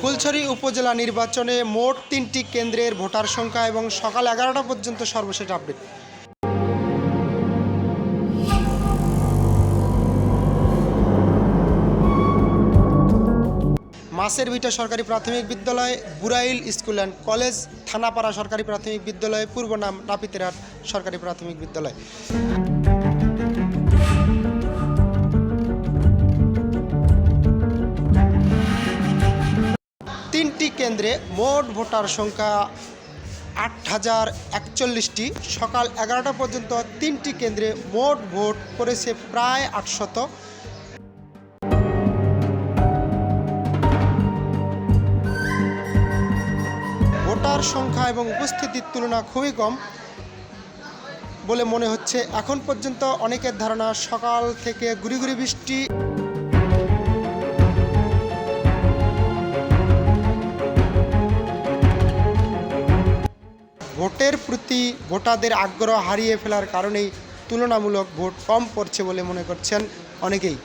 ফুলছড়ি উপজেলা নির্বাচনে মোট তিনটি কেন্দ্রের ভোটার সংখ্যা এবং সকাল এগারোটা পর্যন্ত সর্বশেষ আপডেট। মাসের ভিটা সরকারি প্রাথমিক বিদ্যালয়, Burail school and college, Thanapara সরকারি প্রাথমিক বিদ্যালয়, পূর্ব নাম নাপিতেরহাট সরকারি প্রাথমিক বিদ্যালয়। তিনটি কেন্দ্রে মোট ভোটার সংখ্যা আট হাজার একচল্লিশটি। সকাল এগারোটা পর্যন্ত তিনটি কেন্দ্রে মোট ভোট করেছে প্রায় আটশত। ভোটার সংখ্যা এবং উপস্থিতির তুলনা খুবই কম বলে মনে হচ্ছে। এখন পর্যন্ত অনেকের ধারণা সকাল থেকে গুড়ি গুড়ি বৃষ্টি ভোটের প্রতি ভোটারদের আগ্রহ হারিয়ে ফেলার কারণেই তুলনামূলক ভোট কম পড়ছে বলে মনে করছেন অনেকেই।